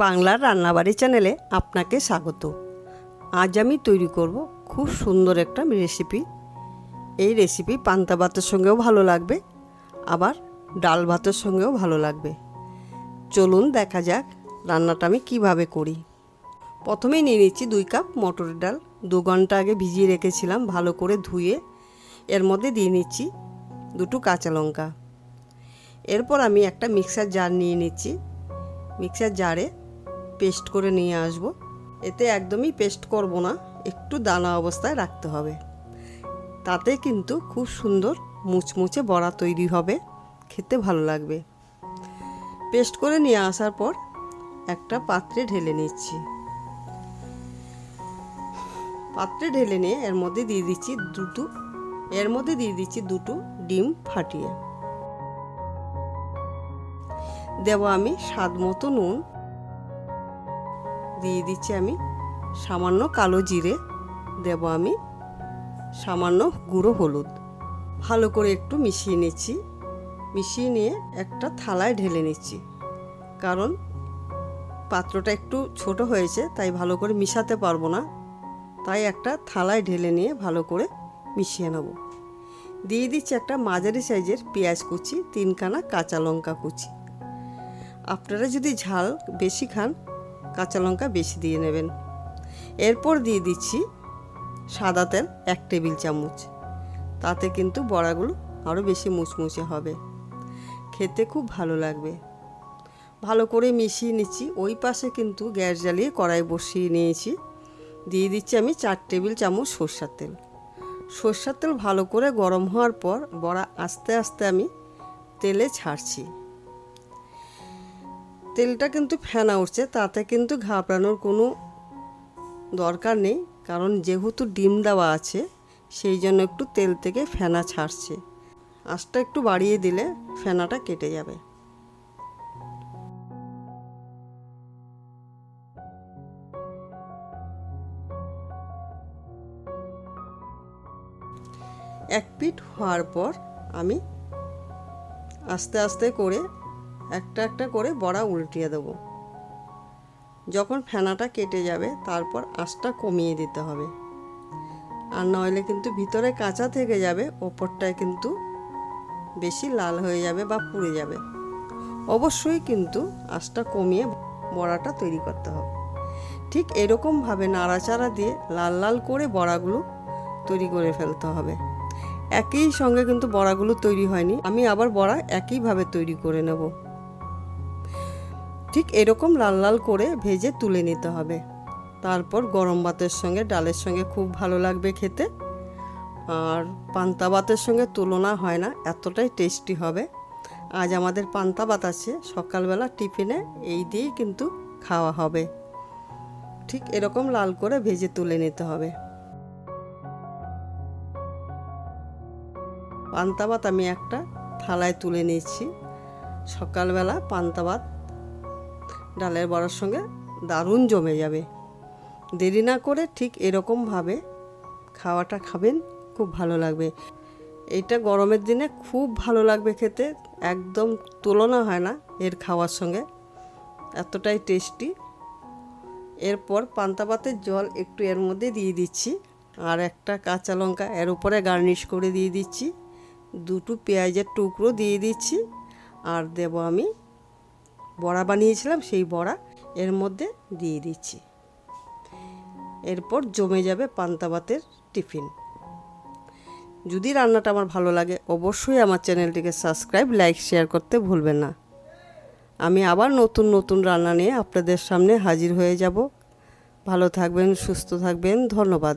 বাংলার রান্নাবাড়ি চ্যানেলে আপনাকে স্বাগত। আজ আমি তৈরি করব খুব সুন্দর একটা রেসিপি এই রেসিপি পান্তা ভাতের সঙ্গেও ভালো লাগবে, আবার ডাল ভাতের সঙ্গেও ভালো লাগবে। চলুন দেখা যাক রান্নাটা আমি কীভাবে করি। প্রথমেই নিয়ে নিচ্ছি দুই কাপ মটরের ডাল। দু ঘণ্টা আগে ভিজিয়ে রেখেছিলাম ভালো করে ধুয়ে। এর মধ্যে দিয়ে নিচ্ছি দুটো কাঁচা লঙ্কা। এরপর আমি একটা মিক্সার জার নিয়ে নিচ্ছি। মিক্সার জারে পেস্ট করে নিয়ে আসব। এতে একদমই পেস্ট করব না, একটু দানা অবস্থায় রাখতে হবে। তাতে কিন্তু খুব সুন্দর মুচমুচে বড়া তৈরি হবে, খেতে ভালো লাগবে। পেস্ট করে নিয়ে আসার পর একটা পাত্রে ঢেলে নিচ্ছি। পাত্রে ঢেলে নিয়ে এর মধ্যে দিয়ে দিচ্ছি দুটো, এর মধ্যে দিয়ে দিচ্ছি দুটো ডিম ফাটিয়ে। দেব আমি স্বাদ মতো নুন দিয়ে দিচ্ছি আমি সামান্য কালো জিরে। দেব আমি সামান্য গুঁড়ো হলুদ। ভালো করে একটু মিশিয়ে নিচ্ছি। মিশিয়ে নিয়ে একটা থালায় ঢেলে নিচ্ছি। কারণ পাত্রটা একটু ছোট হয়েছে, তাই ভালো করে মিশাতে পারব না। তাই একটা থালায় ঢেলে নিয়ে ভালো করে মিশিয়ে নেব। দিয়ে দিচ্ছি একটা মাঝারি সাইজের পেঁয়াজ কুচি, তিনখানা কাঁচা লঙ্কা কুচি। আপনারা যদি ঝাল বেশি খান কাঁচা লঙ্কা বেশি দিয়ে নেবেন। এরপর দিয়ে দিচ্ছি সাদা তেল এক টেবিল চামচ। তাতে কিন্তু বড়াগুলো আরও বেশি মুচমুচে হবে। খেতে খুব ভালো লাগবে। ভালো করে মিশিয়ে নিচ্ছি। ওই পাশে কিন্তু গ্যাস জ্বালিয়ে কড়াই বসিয়ে নিয়েছি। দিয়ে দিচ্ছি আমি চার টেবিল চামচ সর্ষার তেল। সর্ষার তেল ভালো করে গরম হওয়ার পর বড়া আস্তে আস্তে আমি তেলে ছাড়ছি। তেলটা কিন্তু ফেনা উঠছে, তাতে কিন্তু ঘাবড়ানোর কোনো দরকার নেই, কারণ যেহেতু ডিম দেওয়া আছে, সেই জন্য একটু তেল থেকে ফেনা ছাড়ছে। আঁচটা একটু বাড়িয়ে দিলে ফেনাটা কেটে যাবে। এক পিঠ হওয়ার পর আমি আস্তে আস্তে করে একটা একটা করে বড়া উল্টিয়ে দেব। যখন ফেনাটা কেটে যাবে, তারপর আঁচটা কমিয়ে দিতে হবে। আর নইলে কিন্তু ভিতরে কাঁচা থেকে যাবে, ওপরটায় কিন্তু বেশি লাল হয়ে যাবে বা পুড়ে যাবে। অবশ্যই কিন্তু আঁচটা কমিয়ে বড়াটা তৈরি করতে হবে। ঠিক এরকমভাবে নাড়াচাড়া দিয়ে লাল লাল করে বড়াগুলো তৈরি করে ফেলতে হবে। একই সঙ্গে কিন্তু বড়াগুলো তৈরি হয়নি। আমি আবার বড়া একইভাবে তৈরি করে নেব। ঠিক এরকম লাল লাল করে ভেজে তুলে নিতে হবে। তারপর গরম ভাতের সঙ্গে, ডালের সঙ্গে খুব ভালো লাগবে খেতে। আর পান্তা ভাতের সঙ্গে তুলনা হয় না, এতটাই টেস্টি হবে। আজ আমাদের পান্তা ভাত আছে, সকালবেলা টিফিনে এই দিয়েই কিন্তু খাওয়া হবে। ঠিক এরকম লাল করে ভেজে তুলে নিতে হবে। পান্তা ভাত আমি একটা থালায় তুলে নিয়েছি। সকালবেলা পান্তা ভাত ডালের বড়ার সঙ্গে দারুণ জমে যাবে। দেরি না করে ঠিক এরকমভাবে খাওয়াটা খাবেন, খুব ভালো লাগবে। এইটা গরমের দিনে খুব ভালো লাগবে খেতে, একদম তুলনা হয় না এর খাওয়ার সঙ্গে। এতটাই টেস্টি। এরপর পান্তা ভাতের জল একটু এর মধ্যে দিয়ে দিচ্ছি, আর একটা কাঁচা লঙ্কা এর উপরে গার্নিশ করে দিয়ে দিচ্ছি। দুটো পেঁয়াজের টুকরো দিয়ে দিচ্ছি, আর দেব আমি বড়া বানিয়েছিলাম, সেই বড়া এর মধ্যে দিয়ে দিচ্ছি। এরপর জমে যাবে পান্তা ভাতের টিফিন। যদি রান্নাটা আমার ভালো লাগে, অবশ্যই আমার চ্যানেলটিকে সাবস্ক্রাইব, লাইক, শেয়ার করতে ভুলবেন না। আমি আবার নতুন নতুন রান্না নিয়ে আপনাদের সামনে হাজির হয়ে যাব। ভালো থাকবেন, সুস্থ থাকবেন, ধন্যবাদ।